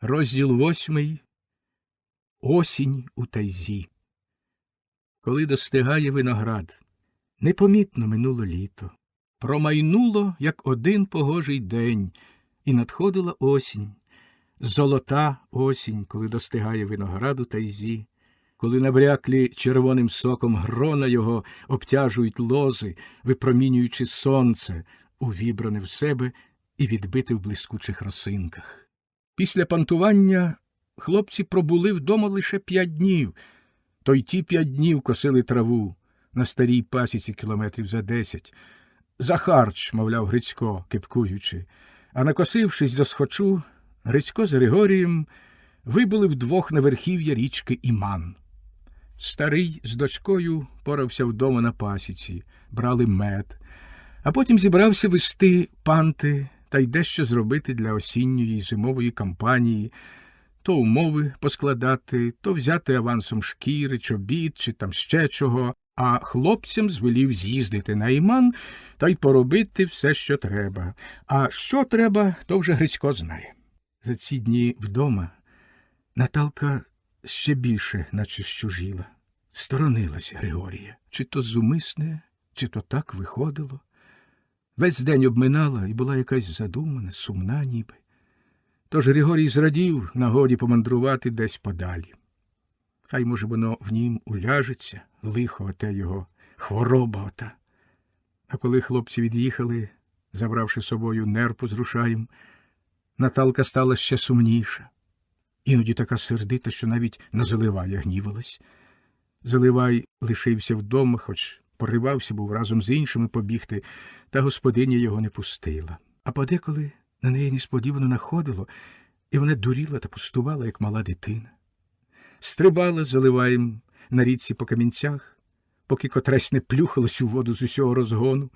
Розділ восьмий Осінь у тайзі. Коли достигає виноград, непомітно минуло літо. Промайнуло, як один погожий день, і надходила осінь, золота осінь, коли достигає винограду тайзі, коли набряклі червоним соком грона його обтяжують лози, випромінюючи сонце, увібране в себе і відбите в блискучих росинках. Після пантування хлопці пробули вдома лише п'ять днів, то й ті п'ять днів косили траву на старій пасіці кілометрів за десять. За харч, мовляв Грицько, кипкуючи. А накосившись до схочу, Грицько з Григорієм вибули вдвох на верхів'я річки Іман. Старий з дочкою порався вдома на пасіці, брали мед, а потім зібрався вести панти та й дещо зробити для осінньої зимової кампанії, то умови поскладати, то взяти авансом шкіри, чобіт чи там ще чого, а хлопцям звелів з'їздити на Іман та й поробити все, що треба. А що треба, то вже Грицько знає. За ці дні вдома Наталка ще більше, наче щужіла, сторонилась Григорія. Чи то зумисне, чи то так виходило. Весь день обминала і була якась задумана, сумна ніби. Тож Григорій зрадів нагоді помандрувати десь подалі. Хай, може, воно в нім уляжеться, лихо оте його, хвороба ота. А коли хлопці від'їхали, забравши собою нерпу з рушаєм, Наталка стала ще сумніша. Іноді така сердита, що навіть на Заливая гнівалась. Заливай лишився вдома, хоч поривався був разом з іншими побігти, та господиня його не пустила. А подеколи на неї несподівано находило, і вона дуріла та пустувала, як мала дитина. Стрибала заливаєм на річці по камінцях, поки котрась не плюхалась у воду з усього розгону,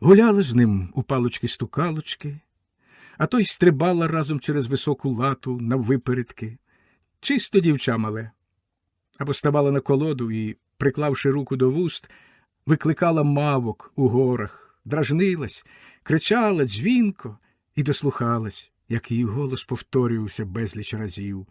гуляла з ним у палочки-стукалочки, а той стрибала разом через високу лату наввипередки. Чисто дівча мале. Або ставала на колоду і, приклавши руку до вуст, викликала мавок у горах, дражнилась, кричала дзвінко і дослухалась, як її голос повторювався безліч разів.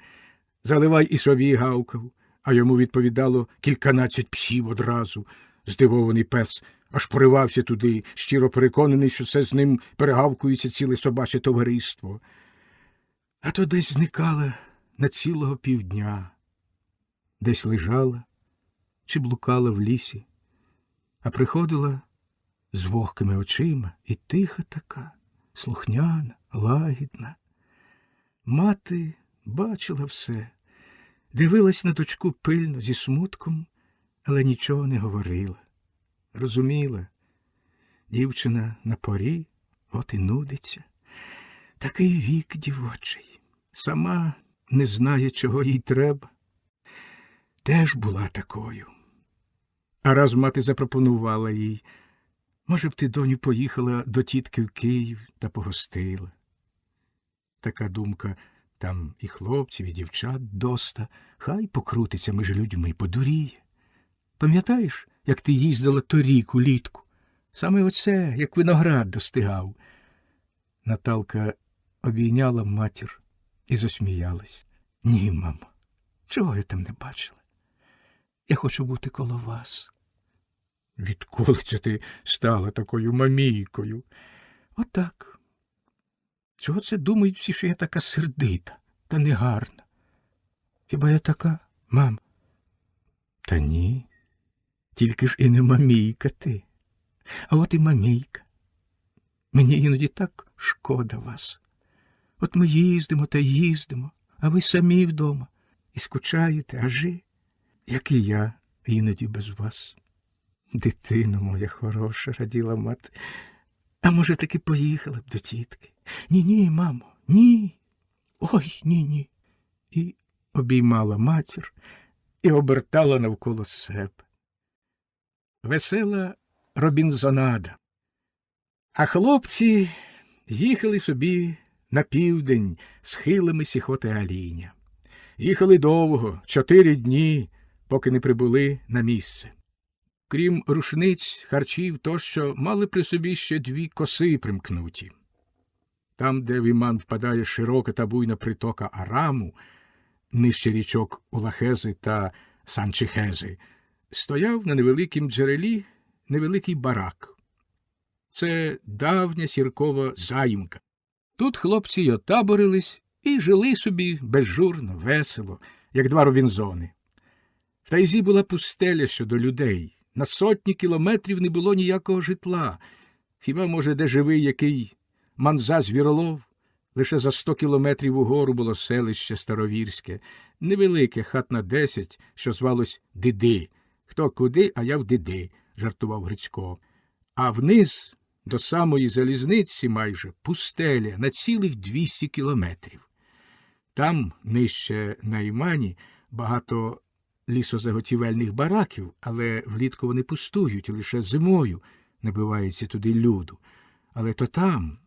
Заливай і собі гавкав, а йому відповідало кільканадцять псів одразу. Здивований пес аж поривався туди, щиро переконаний, що це з ним перегавкується ціле собаче товариство. А то десь зникала на цілого півдня, десь лежала чи блукала в лісі, а приходила з вогкими очима і тиха така, слухняна, лагідна. Мати бачила все, дивилась на дочку пильно зі смутком, але нічого не говорила. Розуміла, дівчина на порі, от і нудиться. Такий вік дівочий, сама не знає, чого їй треба. Теж була такою. А раз мати запропонувала їй, може б ти, доню, поїхала до тітки в Київ та погостила. Така думка там і хлопців, і дівчат доста, хай покрутиться між людьми, подуріє. Пам'ятаєш, як ти їздила торік улітку? Саме оце, як виноград достигав. Наталка обійняла матір і засміялась. Ні, мамо, чого я там не бачила? Я хочу бути коло вас. Відколи це ти стала такою мамійкою? Отак. Чого це думають всі, що я така сердита та негарна? Хіба я така, мам? Та ні. Тільки ж і не мамійка ти. А от і мамійка. Мені іноді так шкода вас. От ми їздимо та їздимо, а ви самі вдома і скучаєте, ажи, як і я іноді без вас. Дитино моя хороша, раділа мати. А може, таки поїхала б до тітки? Ні, ні, мамо, ні. Ой, ні, ні. І обіймала матір і обертала навколо себе. Весела Робінзонада. А хлопці їхали собі на південь схилами сіхоти Аліня. Їхали довго, чотири дні, поки не прибули на місце. Крім рушниць, харчів тощо мали при собі ще дві коси примкнуті. Там, де в Іман впадає широка та буйна притока Араму, нижче річок Улахези та Санчихези, стояв на невеликім джерелі невеликий барак. Це давня сіркова заїмка. Тут хлопці й отаборились і жили собі безжурно, весело, як два робінзони. Тайзі була пустеля щодо людей. На сотні кілометрів не було ніякого житла. Хіба, може, де живий який манза звіролов? Лише за сто кілометрів угору було селище Старовірське, невелике, хат на десять, що звалось Диди. Хто куди, а я в Диди, жартував Грицько. А вниз, до самої залізниці, майже пустеля на цілих двісті кілометрів. Там, нижче на Імані, багато лісозаготівельних бараків, але влітку вони пустують, лише зимою набивається туди люду. Але то там,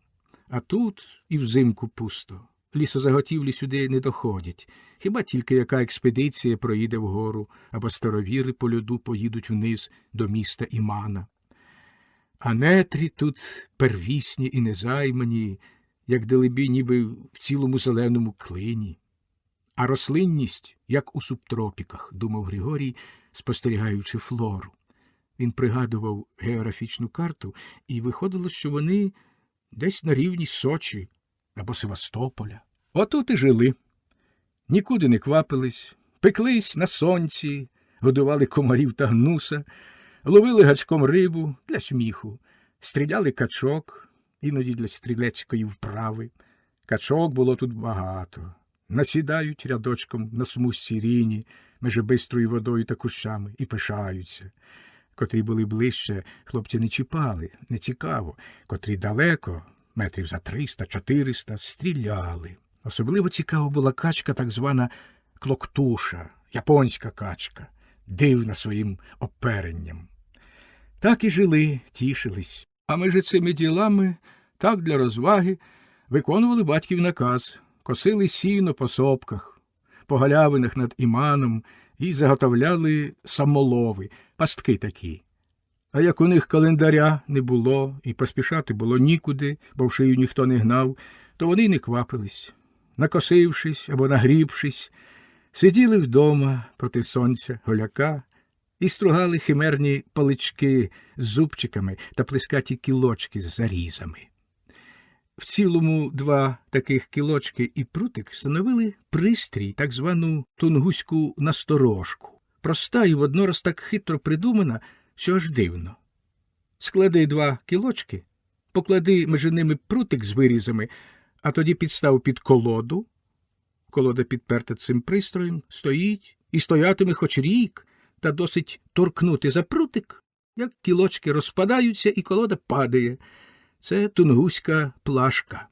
а тут і взимку пусто. Лісозаготівлі сюди не доходять. Хіба тільки яка експедиція проїде вгору, або старовіри по льоду поїдуть вниз до міста Імана. А нетрі тут первісні і незаймані, як делебі, ніби в цілому зеленому клині. А рослинність, як у субтропіках, думав Григорій, спостерігаючи флору. Він пригадував географічну карту, і виходило, що вони десь на рівні Сочі або Севастополя. Отут і жили. Нікуди не квапились, пеклись на сонці, годували комарів та гнуса, ловили гачком рибу для сміху, стріляли качок, іноді для стрілецької вправи. Качок було тут багато. Насідають рядочком на смузці ріні, межи бистрою водою та кущами, і пишаються. Котрі були ближче, хлопці не чіпали, не цікаво, котрі далеко, метрів за триста, чотириста, стріляли. Особливо цікаво була качка, так звана клоктуша, японська качка, дивна своїм оперенням. Так і жили, тішились. А між цими ділами, так для розваги, виконували батьків наказ, косили сіно по сопках, по галявинах над іманом і заготовляли самолови, пастки такі. А як у них календаря не було і поспішати було нікуди, бо в шию ніхто не гнав, то вони не квапились. Накосившись або нагрібшись, сиділи вдома проти сонця, голяка і стругали химерні палички з зубчиками та плескаті кілочки з зарізами. В цілому два таких кілочки і прутик становили пристрій, так звану тунгуську насторожку. Проста і воднораз так хитро придумана, що аж дивно. Склади два кілочки, поклади між ними прутик з вирізами, а тоді підстав під колоду. Колода підперта цим пристроєм, стоїть і стоятиме хоч рік, та досить торкнути за прутик, як кілочки розпадаються, і колода падає. Це тунгуська плашка.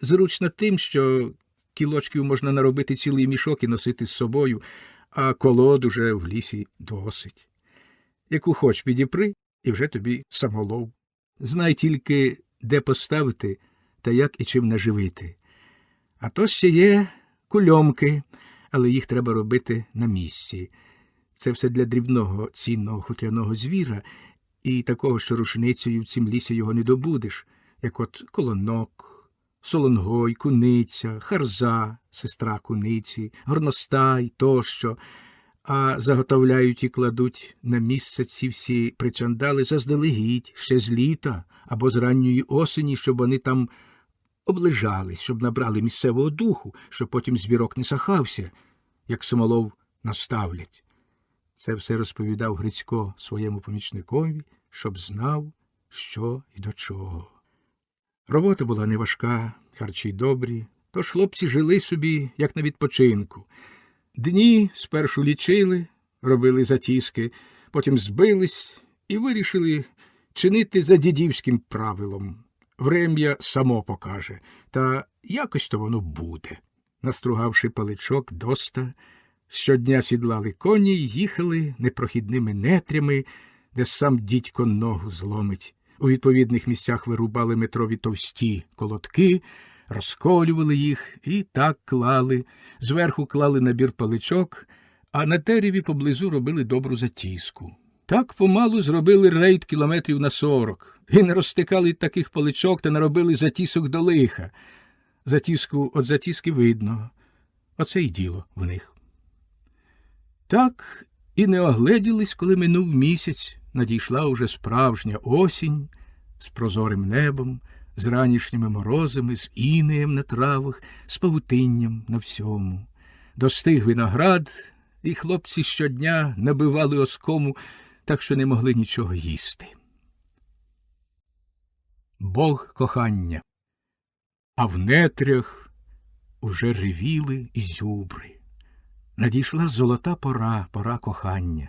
Зручна тим, що кілочків можна наробити цілий мішок і носити з собою, а колод уже в лісі досить. Яку хоч підіпри, і вже тобі самолов. Знай тільки, де поставити та як і чим наживити. А то ще є кульомки, але їх треба робити на місці. Це все для дрібного цінного хутряного звіра, і такого, що рушницею в цім лісі його не добудеш, як от колонок, солонгой, куниця, харза, сестра куниці, горностай тощо, а заготовляють і кладуть на місце ці всі причандали заздалегідь, ще з літа або з ранньої осені, щоб вони там облежались, щоб набрали місцевого духу, щоб потім збірок не сахався, як самолов наставлять. Це все розповідав Грицько своєму помічникові, щоб знав, що і до чого. Робота була неважка, харчі добрі, тож хлопці жили собі, як на відпочинку. Дні спершу лічили, робили затіски, потім збились і вирішили чинити за дідівським правилом. Врем'я само покаже, та якось то воно буде. Настругавши паличок доста, щодня сідлали коні й їхали непрохідними нетрями, де сам дідько ногу зломить. У відповідних місцях вирубали метрові товсті колодки, розколювали їх і так клали, зверху клали набір паличок, а на дереві поблизу робили добру затіску. Так помалу зробили рейд кілометрів на сорок, і не розтикали таких поличок та наробили затісок до лиха. Затіску от затіски видно. Оце й діло в них. Так і не огледілись, коли минув місяць, надійшла уже справжня осінь з прозорим небом, з ранішніми морозами, з інеєм на травах, з павутинням на всьому. Достиг виноград, і хлопці щодня набивали оскому, так що не могли нічого їсти. Бог кохання. А в нетрях уже ревіли і зюбри. Надійшла золота пора, пора кохання.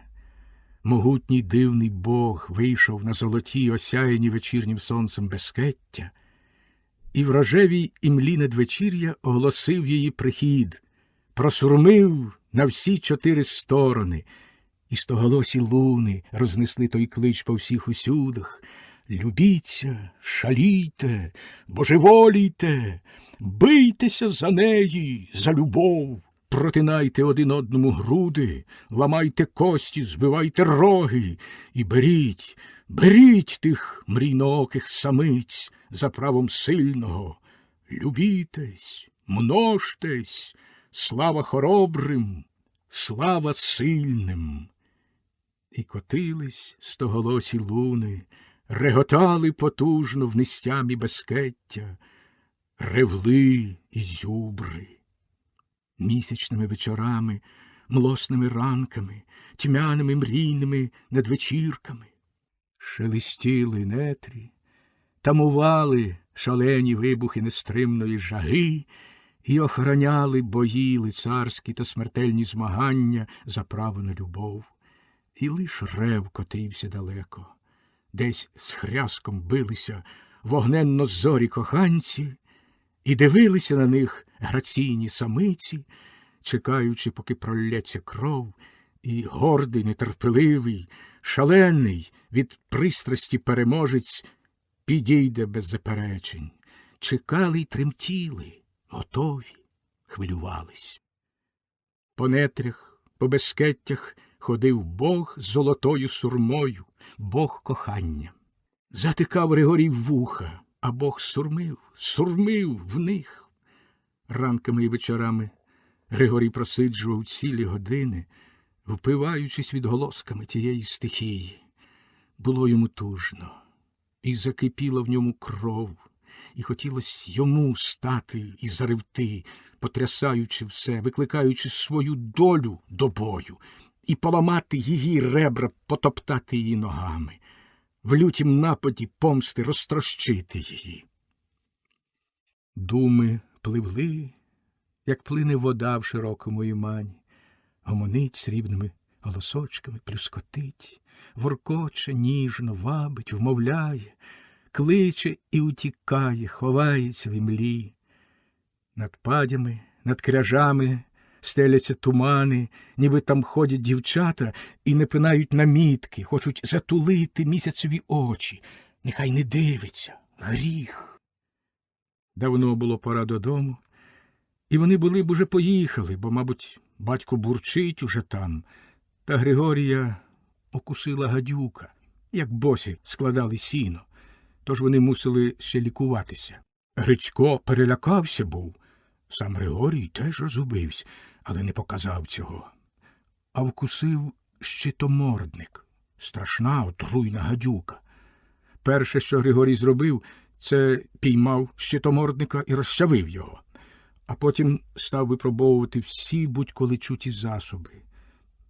Могутній дивний Бог вийшов на золотій осяяні вечірнім сонцем безкеття, і в імлі надвечір'я оголосив її прихід, просурмив на всі чотири сторони, і стоголосі луни рознесли той клич по всіх усюдах. Любіться, шалійте, божеволійте, бийтеся за неї, за любов, протинайте один одному груди, ламайте кості, збивайте роги і беріть, беріть тих мрійнооких самиць за правом сильного. Любітесь, множтесь, слава хоробрим, слава сильним. І котились стоголосі луни, реготали потужно в нестямі безкеття, ревли і зюбри. Місячними вечорами, млосними ранками, тьмяними мрійними надвечірками. Шелестіли нетрі, тамували шалені вибухи нестримної жаги і охороняли бої лицарські та смертельні змагання за право на любов. І лиш рев котився далеко, десь з хряском билися вогненно зорі коханці, і дивилися на них граційні самиці, чекаючи, поки пролється кров, і гордий, нетерпеливий, шалений від пристрасті переможець підійде без заперечень. Чекали й тремтіли, готові, хвилювались. По нетрях, по безкеттях ходив Бог з золотою сурмою, Бог кохання. Затикав Григорій вуха, а Бог сурмив, сурмив в них. Ранками і вечорами Григорій просиджував цілі години, впиваючись відголосками тієї стихії. Було йому тужно, і закипіла в ньому кров, і хотілося йому стати і заревти, потрясаючи все, викликаючи свою долю до бою, і поламати її ребра, потоптати її ногами, в лютім нападі помсти розтрощити її. Думи пливли, як плине вода в широкому імані, гомонить срібними голосочками, плюскотить, воркоче, ніжно, вабить, вмовляє, кличе і утікає, ховається в імлі. Над падями, над кряжами стеляться тумани, ніби там ходять дівчата і не пинають намітки, хочуть затулити місяцеві очі. Нехай не дивиться, гріх. Давно було пора додому, і вони були б уже поїхали, бо, мабуть, батько бурчить уже там, та Григорія укусила гадюка, як босі складали сіно, тож вони мусили ще лікуватися. Грицько перелякався був. Сам Григорій теж розгубився, але не показав цього. А вкусив щитомордник, страшна отруйна гадюка. Перше, що Григорій зробив, це піймав щитомордника і розчавив його, а потім став випробовувати всі будь-коли чуті засоби,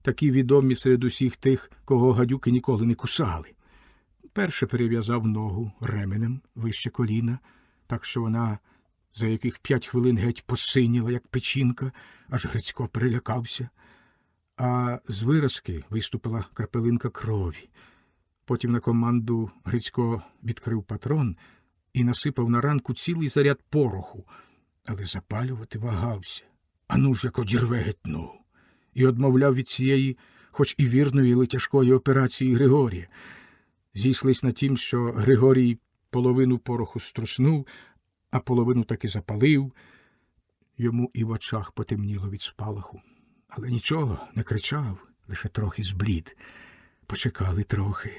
такі відомі серед усіх тих, кого гадюки ніколи не кусали. Перше перев'язав ногу ременем вище коліна, так що вона за яких п'ять хвилин геть посиніла, як печінка, аж Грицько перелякався, а з виразки виступила крапелинка крові. Потім на команду Грицько відкрив патрон і насипав на ранку цілий заряд пороху, але запалювати вагався. Ану ж як одірве геть. І одмовляв від цієї, хоч і вірної, але тяжкої операції Григорія. Зійшлись на тім, що Григорій половину пороху струснув, а половину таки запалив. Йому і в очах потемніло від спалаху. Але нічого, не кричав, лише трохи зблід. Почекали трохи.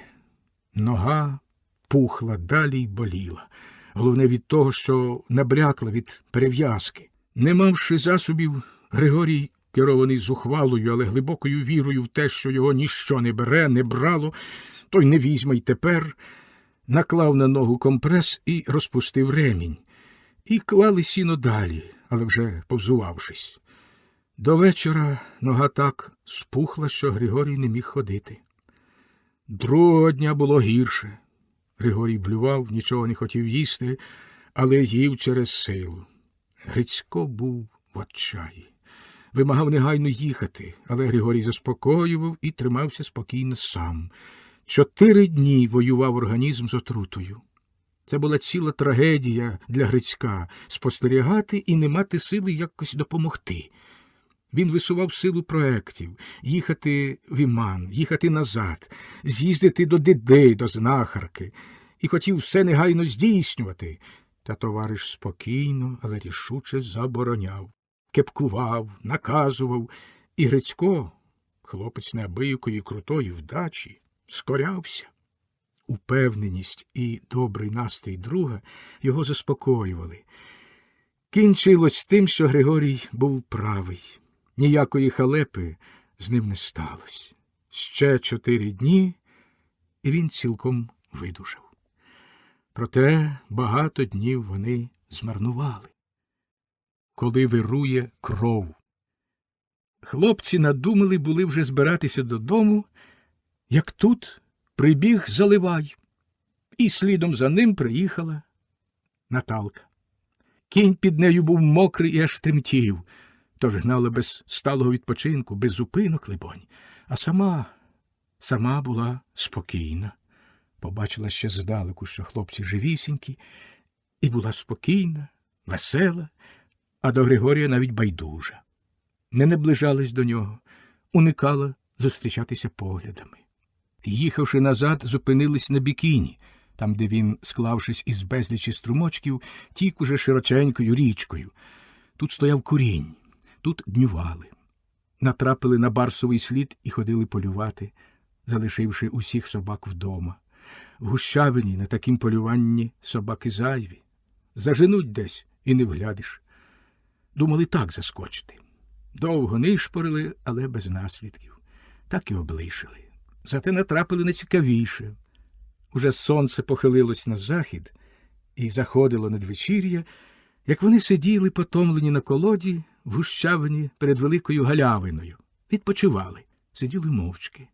Нога пухла далі й боліла. Головне від того, що набрякла від перев'язки. Не мавши засобів, Григорій, керований зухвалою, але глибокою вірою в те, що його ніщо не бере, не брало, той не візьме й тепер, наклав на ногу компрес і розпустив ремінь. І клали сіно далі, але вже повзувавшись. До вечора нога так спухла, що Григорій не міг ходити. Другого дня було гірше. Григорій блював, нічого не хотів їсти, але їв через силу. Грицько був в отчаї. Вимагав негайно їхати, але Григорій заспокоював і тримався спокійно сам. Чотири дні воював організм з отрутою. Це була ціла трагедія для Грицька спостерігати і не мати сили якось допомогти. Він висував силу проєктів їхати в Іман, їхати назад, з'їздити до дидей, до знахарки, і хотів все негайно здійснювати. Та товариш спокійно, але рішуче забороняв, кепкував, наказував, і Грицько, хлопець неабиякої крутої вдачі, скорявся. Упевненість і добрий настрій друга його заспокоювали. Кінчилось тим, що Григорій був правий. Ніякої халепи з ним не сталося. Ще чотири дні, і він цілком видужав. Проте багато днів вони змарнували. Коли вирує кров. Хлопці надумали були вже збиратися додому, як тут прибіг заливай, і слідом за ним приїхала Наталка. Кінь під нею був мокрий і аж тремтів, тож гнала без сталого відпочинку, без зупинок, либонь, а сама, сама була спокійна. Побачила ще здалеку, що хлопці живісінькі, і була спокійна, весела, а до Григорія навіть байдужа. Не наближалась до нього, уникала зустрічатися поглядами. Їхавши назад, зупинились на бікіні, там, де він, склавшись із безлічі струмочків, тік уже широченькою річкою. Тут стояв курінь, тут днювали. Натрапили на барсовий слід і ходили полювати, залишивши усіх собак вдома. В гущавині на такім полюванні собаки зайві. Заженуть десь і не вглядиш. Думали так заскочити. Довго нишпорили, але без наслідків. Так і облишили. Зате натрапили на цікавіше. Уже сонце похилилось на захід і заходило надвечір'я, як вони сиділи, потомлені на колоді, в гущавині перед великою галявиною. Відпочивали, сиділи мовчки.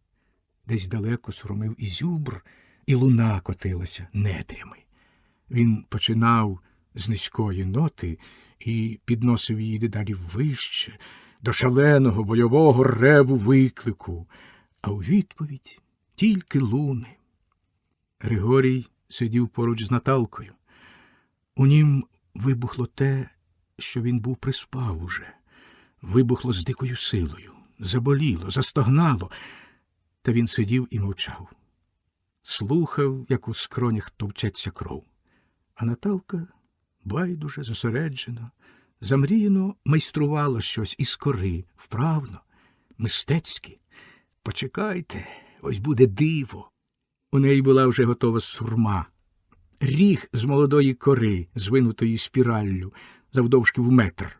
Десь далеко срумив ізюбр, і луна котилася нетрями. Він починав з низької ноти і підносив її дедалі вище, до шаленого бойового реву виклику, а у відповідь тільки луни. Григорій сидів поруч з Наталкою. У нім вибухло те, що він був приспав уже, вибухло з дикою силою, заболіло, застогнало, та він сидів і мовчав. Слухав, як у скронях товчеться кров. А Наталка байдуже, зосереджено, замріяно майструвала щось із кори, вправно, мистецьки. Почекайте, ось буде диво. У неї була вже готова сурма, ріг з молодої кори, звинутої спіраллю, завдовжки в метр.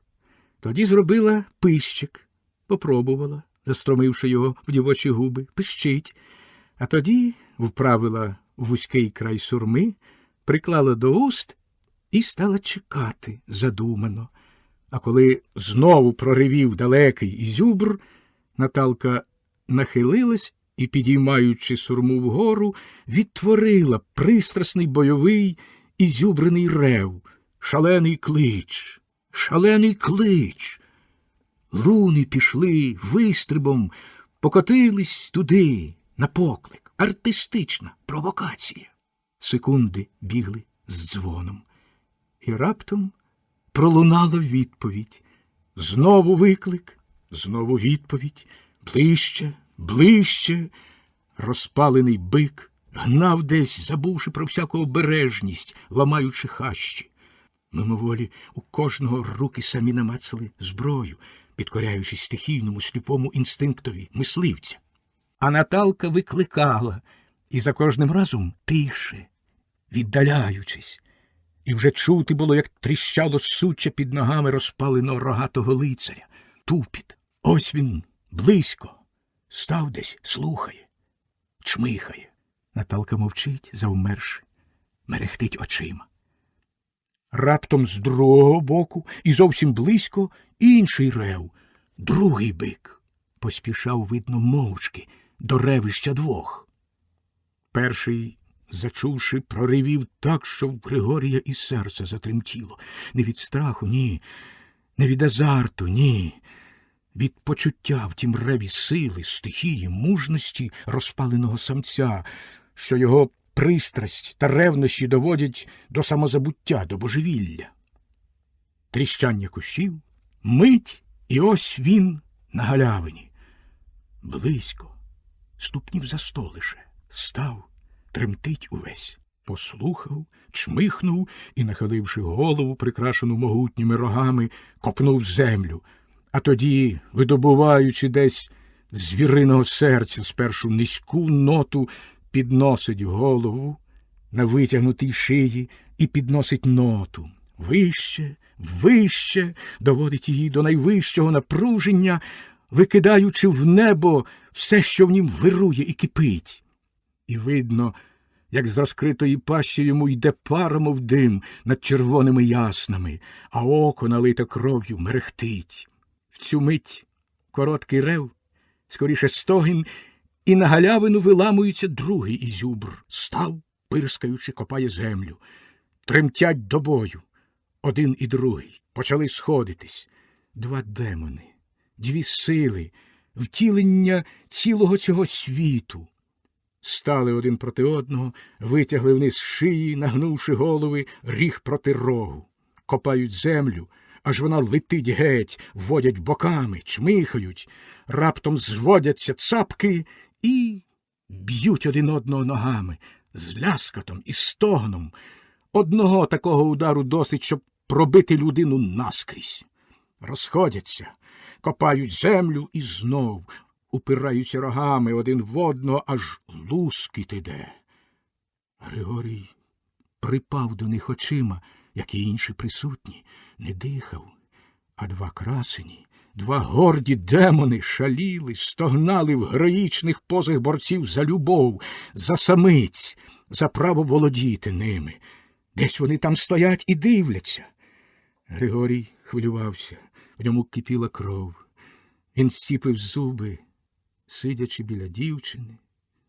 Тоді зробила пищик, попробувала, застромивши його в дівочі губи, пищить, а тоді вправила вузький край сурми, приклала до уст і стала чекати задумано. А коли знову проривів далекий ізюбр, Наталка нахилилась і, підіймаючи сурму вгору, відтворила пристрасний бойовий і зюбрений рев, шалений клич, шалений клич. Луни пішли вистрибом, покотились туди, на поклик, артистична провокація. Секунди бігли з дзвоном. І раптом пролунала відповідь. Знову виклик, знову відповідь, ближче, ближче. Розпалений бик гнав десь, забувши про всяку обережність, ламаючи хащі. Мимоволі у кожного руки самі намацали зброю, підкоряючись стихійному сліпому інстинктові мисливця. А Наталка викликала, і за кожним разом тише, віддаляючись. І вже чути було, як тріщало суча під ногами розпаленого рогатого лицаря. Тупіт. Ось він близько. Став десь, слухає, чмихає. Наталка мовчить, завмерши, мерехтить очима. Раптом з другого боку і зовсім близько інший рев, другий бик. Поспішав, видно, мовчки до ревища двох. Перший, зачувши, проривів так, що в Григорія і серце затремтіло. Не від страху, ні, не від азарту, ні. Від почуття в тім реві сили, стихії, мужності розпаленого самця, що його пристрасть та ревнощі доводять до самозабуття, до божевілля. Тріщання кущів, мить, і ось він на галявині. Близько, ступнів за сто лише, став, тремтить увесь, послухав, чмихнув і, нахиливши голову, прикрашену могутніми рогами, копнув землю, а тоді, видобуваючи десь звіриного серця спершу низьку ноту, підносить голову на витягнутій шиї і підносить ноту. Вище, вище, доводить її до найвищого напруження, викидаючи в небо все, що в нім вирує і кипить. І видно, як з розкритої пащі йому йде пара, мов дим над червоними яснами, а око, налите кров'ю, мерехтить. В цю мить короткий рев, скоріше стогін, і на галявину виламується другий ізюбр. Став, пирскаючи, копає землю. Тремтять до бою. Один і другий почали сходитись. Два демони, дві сили, втілення цілого цього світу. Стали один проти одного, витягли вниз шиї, нагнувши голови, ріг проти рогу. Копають землю, аж вона летить геть, водять боками, чмихають, раптом зводяться цапки і б'ють один одного ногами, з ляскотом і стогном. Одного такого удару досить, щоб пробити людину наскрізь. Розходяться, копають землю і знов упираються рогами один в одного, аж лускіт іде. Григорій припав до них очима, як і інші присутні, не дихав, а два красені, два горді демони шаліли, стогнали в героїчних позах борців за любов, за самиць, за право володіти ними. Десь вони там стоять і дивляться. Григорій хвилювався, в ньому кипіла кров. Він зціпив зуби, сидячи біля дівчини,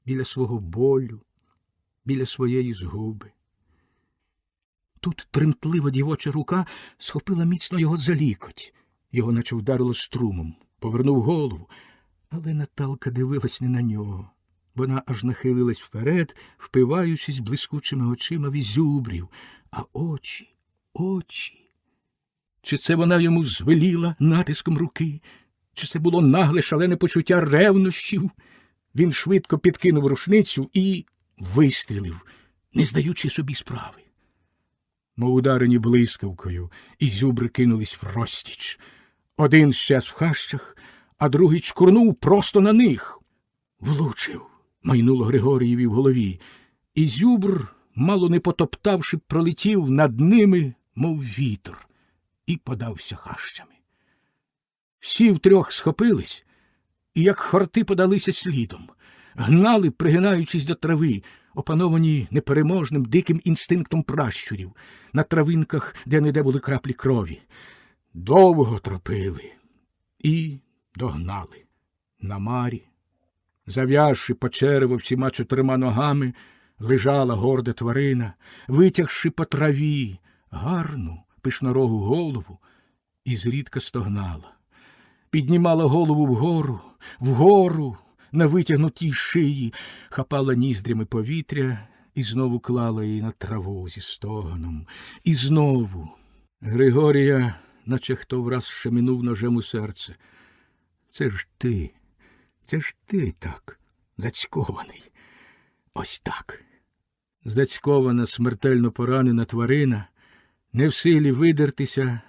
біля свого болю, біля своєї згуби. Тут тремтлива дівоча рука схопила міцно його за лікоть. Його наче вдарило струмом, повернув голову, але Наталка дивилась не на нього. Вона аж нахилилась вперед, впиваючись блискучими очима в ізюбрів, а очі, очі. Чи це вона йому звеліла натиском руки, чи це було нагле шалене почуття ревнощів? Він швидко підкинув рушницю і вистрілив, не здаючи собі справи. Мов ударені блискавкою, і зюбри кинулись в розтіч. Один щез в хащах, а другий чкурнув просто на них. Влучив, майнуло Григорієві в голові, і зюбр, мало не потоптавши, пролетів над ними, мов вітер, і подався хащами. Всі втрьох схопились, і як хорти подалися слідом, гнали, пригинаючись до трави, опановані непереможним диким інстинктом пращурів, на травинках, де неде були краплі крові. Довго тропили і догнали на марі. Зав'язши по черево всіма чотирма ногами, лежала горда тварина, витягши по траві гарну пишнорогу голову, і зрідка стогнала. Піднімала голову вгору, вгору, на витягнутій шиї, хапала ніздрями повітря і знову клала її на траву зі стогоном. І знову. Григорія, наче хто враз шемінув ножем у серце. Це ж ти, це ж ти так, зацькований. Ось так. Зацькована, смертельно поранена тварина, не в силі видертися,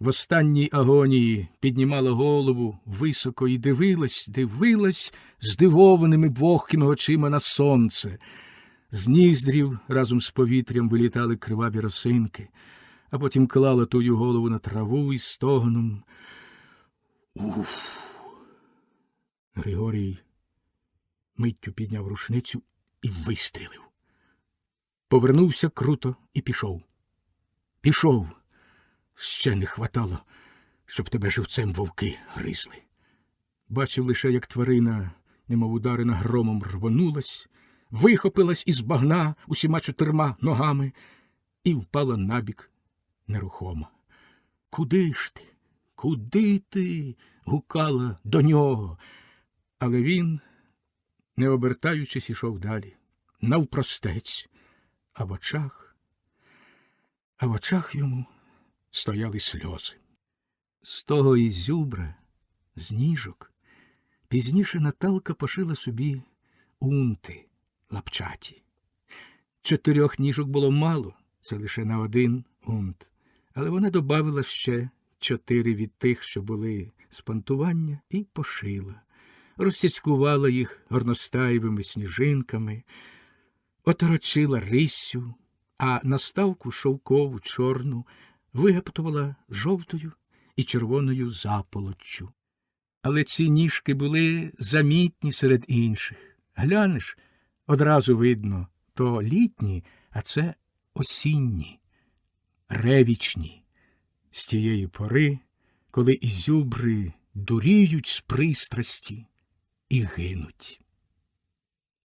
в останній агонії піднімала голову високо і дивилась, дивилась здивованими вогкими очима на сонце. З ніздрів разом з повітрям вилітали криваві росинки, а потім клала тую голову на траву із стогоном. Уф. Григорій миттю підняв рушницю і вистрілив. Повернувся круто і пішов. Пішов. Ще не хватало, щоб тебе живцем вовки гризли. Бачив лише, як тварина, немов ударена громом, рвонулась, вихопилась із багна усіма чотирма ногами і впала набік нерухомо. Куди ж ти? Куди ти? гукала до нього. Але він, не обертаючись, ішов далі, навпростець, а в очах, а в очах йому стояли сльози. З того ізюбра, з ніжок, пізніше Наталка пошила собі унти лапчаті. Чотирьох ніжок було мало, це лише на один унт, але вона добавила ще чотири від тих, що були з пантування, і пошила, розсіцькувала їх горностаєвими сніжинками, оторочила риссю, а наставку шовкову чорну вигаптувала жовтою і червоною заполоччю. Але ці ніжки були замітні серед інших. Глянеш, одразу видно, то літні, а це осінні, ревічні, з тієї пори, коли ізюбри дуріють з пристрасті і гинуть.